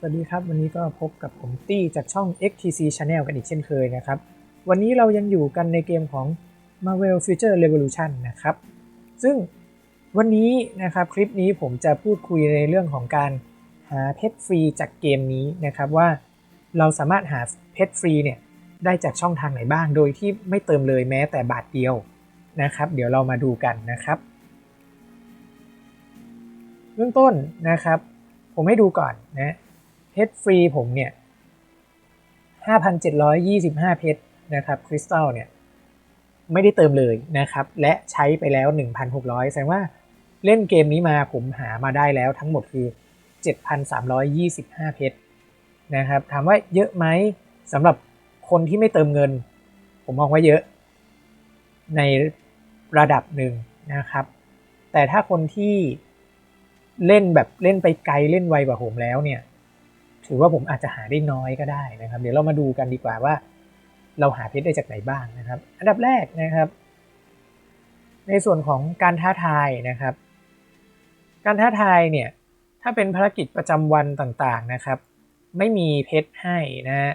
สวัสดีครับ วันนี้ก็พบกับผมตี้จากช่อง XTC Channel กันอีกเช่นเคยนะครับ วันนี้เรายังอยู่กันในเกมของ Marvel Future Revolution นะครับ ซึ่งวันนี้นะครับคลิปนี้ผมจะพูดคุยในเรื่องของการหาเพชรฟรีจากเกมนี้นะครับว่าเราสามารถหาเพชรฟรีเนี่ยได้จากช่องทางไหนบ้าง โดยที่ไม่เติมเลยแม้แต่บาทเดียวนะครับ เดี๋ยวเรามาดูกันนะครับเบื้องต้นนะครับ ผมให้ดูก่อนนะ ชรฟรีผมเนี่ย 5,725 เพชรนะครับคริสตัลเนี่ยไม่ได้เติมเลยนะครับ และใช้ไปแล้ว 1,600 แสดงว่าเล่นเกมนี้มาผมหามาได้แล้วทั้งหมดคือ 7,325 เพชรนะครับ ถามว่าเยอะไหมสำหรับคนที่ไม่เติมเงิน ผมมองว่าเยอะในระดับหนึ่งนะครับ แต่ถ้าคนที่เล่นแบบเล่นไปไกลเล่นไวกว่าผมแล้วเนี่ย ถือว่าผมอาจจะหาได้น้อยก็ได้นะครับ เดี๋ยวเรามาดูกันดีกว่าว่า เราหาเพชรได้จากไหนบ้างนะครับ อันดับแรกนะครับ ในส่วนของการท้าทายนะครับ การท้าทายเนี่ยถ้าเป็นภารกิจประจำวันต่างๆนะครับ ไม่มีเพชรให้นะฮะ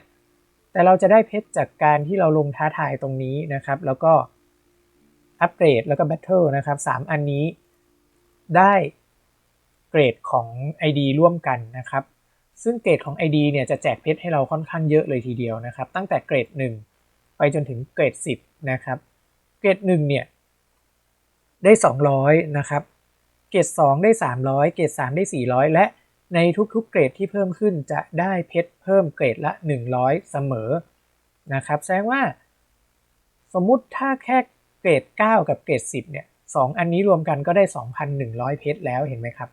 แต่เราจะได้เพชรจากการที่เราลงท้าทายตรงนี้นะครับ แล้วก็อัปเกรดแล้วก็แบทเทิลนะครับสามอันนี้ได้เกรดของ ID ร่วมกันนะครับ ซึ่งเกรดของ ID เนี่ยจะแจกเพชรให้เราค่อนข้างเยอะเลยทีเดียวนะครับ ตั้งแต่เกรด 1 ไปจนถึงเกรด 10 นะครับ เกรด 1 เนี่ยได้ 200 นะครับ เกรด 2 ได้ 300 เกรด 3 ได้ 400 และในทุกๆ เกรดที่เพิ่มขึ้นจะได้เพชรเพิ่มเกรดละ 100 เสมอนะครับ แสดงว่า สมมุติถ้าแค่เกรด 9 กับเกรด 10 เนี่ยสองอันนี้รวมกันก็ได้ 2,100 เพชรแล้วเห็นไหมครับ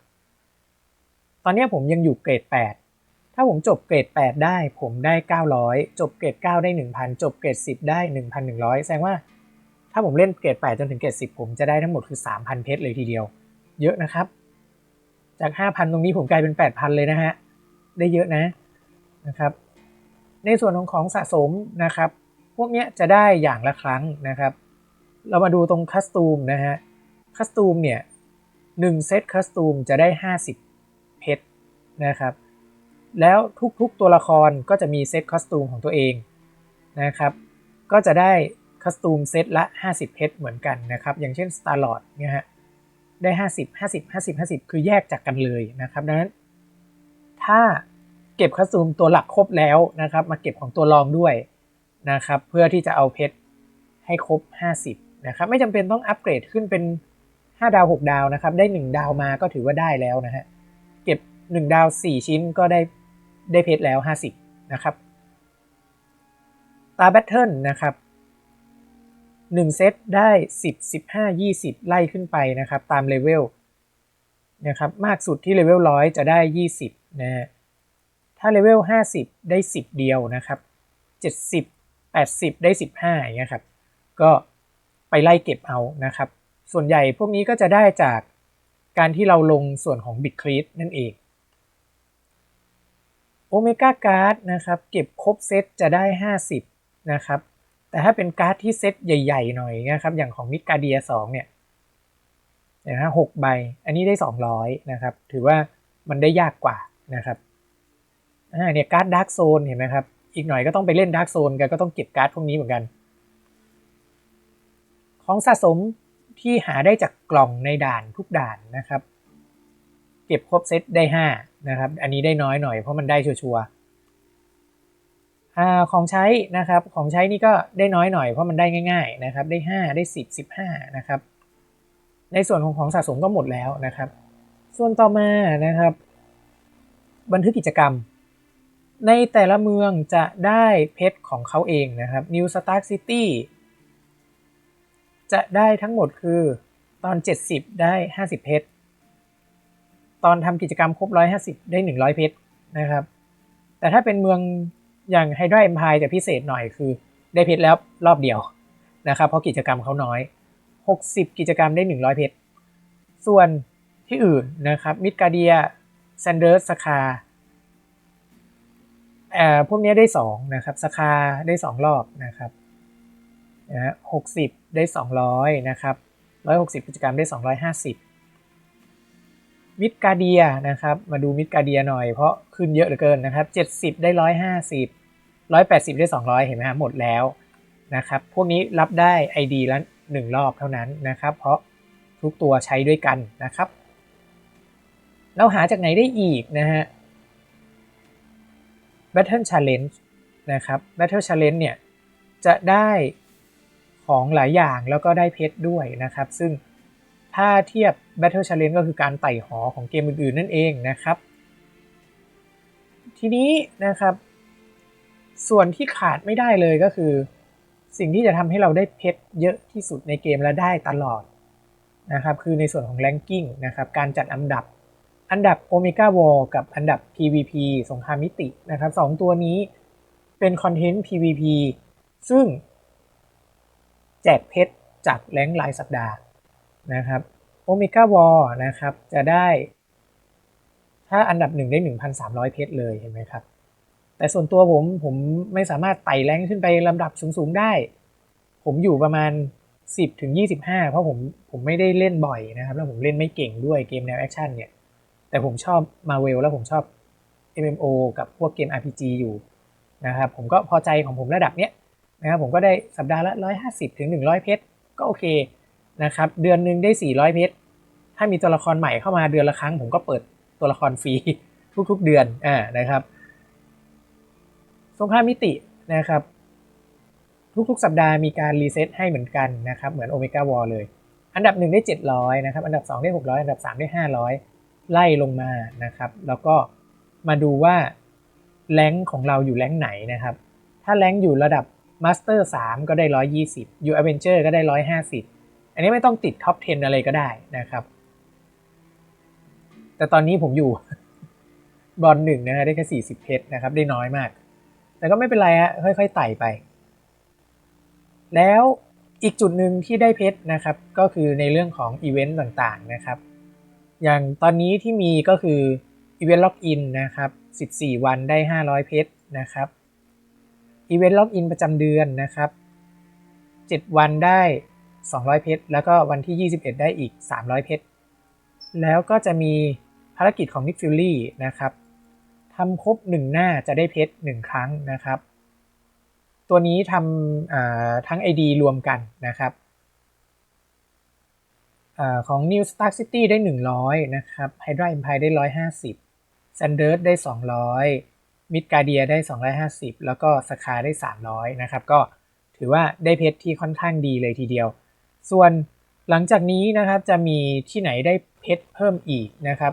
ตอนนี้ผมยังอยู่เกรด 8าผมจบเกรด 8 ได้ผมได้ 900 จบเกรด 9 ได้ 1,000 จบเกรด 10 ได้ 1,100 แสดงว่า ถ้าผมเล่นเกรด 8 จนถึงเกรด 10 ผมจะได้ทั้งหมดคือ 3,000 เพชรเลยทีเดียว เยอะนะครับ จาก 5,000 ตรงนี้ผมกลายเป็น 8,000 เลยนะฮะ ได้เยอะนะนะครับ ในส่วนของของสะสมนะครับ พวกเนี้ยจะได้อย่างละครั้งนะครับ เรามาดูตรงคัสตูมนะฮะ คัสตูมเนี่ยหนึ่งเซตคัสตูมจะได้ 50 เพชรนะครับ แล้วทุกๆตัวละครก็จะมีเซตคัสตูมของตัวเองนะครับ ก็จะได้คัสตูมเซตละ 50 เพชรเหมือนกันนะครับ อย่างเช่น Star Lord เนี่ยฮะได้ 50 50 50 50 คือแยกจากกันเลยนะครับดังนั้นถ้าเก็บคัสตูมตัวหลักครบแล้วนะครับ มาเก็บของตัวรองด้วยนะครับ เพื่อที่จะเอาเพชรให้ครบ 50 นะครับ ไม่จำเป็นต้องอัปเกรดขึ้นเป็น 5 ดาว 6 ดาวนะครับ ได้ 1 ดาวมาก็ถือว่าได้แล้วนะฮะ เก็บ 1 ดาว 4 ชิ้นก็ได้ ได้เพชรแล้ว 50 นะครับ ตาแบทเทิลนะครับ1เซตได้ 10 15 20 ไล่ขึ้นไปนะครับ ตามเลเวลนะครับมากสุดที่เลเวล100 จะได้ 20 นะฮะถ้าเลเวล50 ได้ 10 เดียวนะครับ 70 80 ได้ 15อย่างเงี้ยครับ ก็ไปไล่เก็บเอานะครับ ส่วนใหญ่พวกนี้ก็จะได้จากการที่เราลงส่วนของ b i t c r e e นั่นเอง โอเมก้าการ์ดนะครับเก็บครบเซตจะได้ 50 นะครับ แต่ถ้าเป็นการ์ดที่เซตใหญ่ๆหน่อยนะครับ อย่างของมิกาเดีย2เนี่ยนะฮะหกใบ อันนี้ได้ 200 นะครับ ถือว่ามันได้ยากกว่านะครับอ่าเนี่ยการ์ดดาร์กโซนเห็นไหมครับ อีกหน่อยก็ต้องไปเล่นดาร์กโซนกันก็ต้องเก็บการ์ดพวกนี้เหมือนกัน ของสะสมที่หาได้จากกล่องในด่านทุกด่านนะครับ เก็บครบเซตได้5นะครับอันนี้ได้น้อยหน่อยเพราะมันได้ชัวร์ๆของใช้นะครับของใช้นี่ก็ได้น้อยหน่อยเพราะมันได้ง่ายๆนะครับได้ 5 ได้ 10 15นะครับในส่วนของของสะสมก็หมดแล้วนะครับ ส่วนต่อมานะครับ บันทึกกิจกรรม ในแต่ละเมืองจะได้เพชรของเขาเองนะครับ New Stark City จะได้ทั้งหมดคือตอน 70 ได้ 50 เพชร ตอนทำกิจกรรมครบร้อยห้าสิบได้หนึ่งร้อยเพชรนะครับ แต่ถ้าเป็นเมืองอย่างไฮดราเอ็มพายจะพิเศษหน่อยคือได้เพชรแล้วรอบเดียวนะครับ เพราะกิจกรรมเขาน้อยหกสิบกิจกรรมได้หนึ่งร้อยเพชร ส่วนที่อื่นนะครับมิดกาเดียแซนเดอร์สคาเอ่อพวกนี้ได้สองนะครับสคาได้สองรอบนะครับหกสิบได้สองร้อยนะครับร้อยหกสิบกิจกรรมได้สองร้อยห้าสิบ มิดกาเดียนะครับ มาดูมิดกาเดียหน่อยเพราะขึ้นเยอะเหลือเกินนะครับ 70 ได้ 150 180 ได้ 200 เห็นไหมครับหมดแล้วนะครับ พวกนี้รับได้ ID ละ1รอบเท่านั้นนะครับ เพราะทุกตัวใช้ด้วยกันนะครับ เราหาจากไหนได้อีกนะฮะ Battle Challenge นะครับ Battle Challenge เนี่ย จะได้ของหลายอย่างแล้วก็ได้เพชรด้วยนะครับ ซึ่ง ถ้าเทียบ Battle Challenge ก็คือการไต่หอของเกมอื่นๆ นั่นเองนะครับ ทีนี้นะครับ ส่วนที่ขาดไม่ได้เลยก็คือ สิ่งที่จะทำให้เราได้เพชรเยอะที่สุดในเกมและได้ตลอดนะครับคือในส่วนของ Ranking นะครับการจัดอันดับ อันดับ Omega War กับอันดับ PVP สงครามมิตินะครับสองตัวนี้เป็นคอนเทนต์ PVP ซึ่ง แจกเพชรจากแรงรายสัปดาห์ นะครับโอเมก้าวอลนะครับจะได้ ถ้าอันดับหนึ่งได้ 1,300 เพชรเลยเห็นไหมครับ แต่ส่วนตัวผมผมไม่สามารถไต่แรงขึ้นไปลำดับสูงๆได้ ผมอยู่ประมาณ 10ถึง25 เพราะผมผมไม่ได้เล่นบ่อยนะครับ แล้วผมเล่นไม่เก่งด้วยเกมแนวแอคชั่นเนี่ยแต่ผมชอบมาเวลแล้วผมชอบ MMO กับพวกเกม RPG อยู่นะครับผมก็พอใจของผมระดับเนี้ยนะครับผมก็ได้สัปดาห์ละ 150ถึง100 เพชรก็โอเค นะครับ เดือนหนึ่งได้ 400 เพชร ถ้ามีตัวละครใหม่เข้ามาเดือนละครั้ง ผมก็เปิดตัวละครฟรีทุกๆเดือนอ่านะครับสงครามมิตินะครับ ทุกๆ สัปดาห์มีการรีเซ็ตให้เหมือนกันนะครับ เหมือนโอเมก้าวอลเลย อันดับ 1 ได้ 700 นะครับ อันดับ 2 ได้ 600 อันดับ 3 ได้ 500 ไล่ลงมานะครับ แล้วก็มาดูว่าแรงของเราอยู่แรงไหนนะครับ ถ้าแรงอยู่ระดับมาสเตอร์3ก็ได้ 120 อยู่อเวนเจอร์ก็ได้ 150 อันนี้ไม่ต้องติดท็อป 10 อะไรก็ได้นะครับ แต่ตอนนี้ผมอยู่บอลหนึ่งนะได้แค่ 40 เพชรนะครับ ได้น้อยมาก แต่ก็ไม่เป็นไรฮะค่อยๆไต่ไป แล้วอีกจุดหนึ่งที่ได้เพชรนะครับ ก็คือในเรื่องของอีเวนต์ต่างๆนะครับ อย่างตอนนี้ที่มีก็คืออีเวนต์ล็อกอินนะครับ 14 วันได้ 500 เพชรนะครับอีเวนต์ล็อกอินประจำเดือนนะครับ 7 วันได้ 200 เพชร แล้วก็วันที่ 21 ได้อีก 300 เพชร แล้วก็จะมีภารกิจของ Nick Fury นะครับทำครบ 1 หน้าจะได้เพชร 1 ครั้งนะครับ ตัวนี้ทำทั้ง ID รวมกันนะครับอของ New Stark City ได้ 100 นะครับ Hydra Empire ได้ 150 Sanders ได้ 200มิดกาเดียได้ 250 แล้วก็สคาได้ 300 นะครับ ก็ถือว่าได้เพชรที่ค่อนข้างดีเลยทีเดียว ส่วนหลังจากนี้นะครับจะมีที่ไหนได้เพชรเพิ่มอีกนะครับ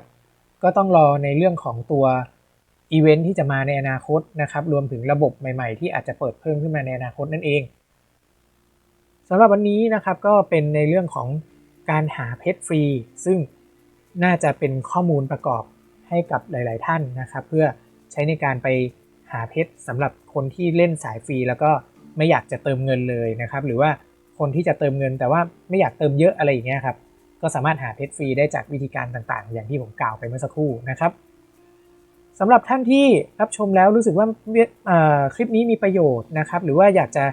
ก็ต้องรอในเรื่องของตัวอีเวนท์ที่จะมาในอนาคตนะครับ รวมถึงระบบใหม่ๆ ที่อาจจะเปิดเพิ่มขึ้นมาในอนาคตนั่นเองสำหรับวันนี้นะครับก็เป็นในเรื่องของการหาเพชรฟรี ซึ่งน่าจะเป็นข้อมูลประกอบให้กับหลาย ๆ ท่านนะครับ เพื่อใช้ในการไปหาเพชรสำหรับคนที่เล่นสายฟรี แล้วก็ไม่อยากจะเติมเงินเลยนะครับ หรือว่า คนที่จะเติมเงิน แต่ว่าไม่อยากเติมเยอะอะไรอย่างเงี้ยครับก็สามารถหาเพชรฟรีได้จากวิธีการต่างๆ อย่างที่ผมกล่าวไปเมื่อสักครู่นะครับสำหรับท่านที่รับชมแล้วรู้สึกว่าคลิปนี้มีประโยชน์นะครับ หรือว่าอยากจะ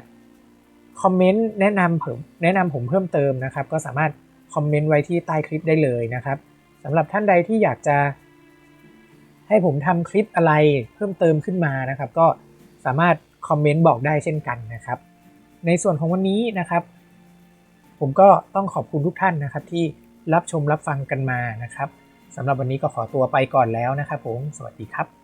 คอมเมนต์แนะนำผมแนะนำผมเพิ่มเติมนะครับ ก็สามารถคอมเมนต์ไว้ที่ใต้คลิปได้เลยนะครับสำหรับท่านใดที่อยากจะ ให้ผมทำคลิปอะไรเพิ่มเติมขึ้นมานะครับ ก็สามารถคอมเมนต์บอกได้เช่นกันนะครับ ในส่วนของวันนี้นะครับ ผมก็ต้องขอบคุณทุกท่านนะครับ ที่รับชมรับฟังกันมานะครับสำหรับวันนี้ก็ขอตัวไปก่อนแล้วนะครับผม สวัสดีครับ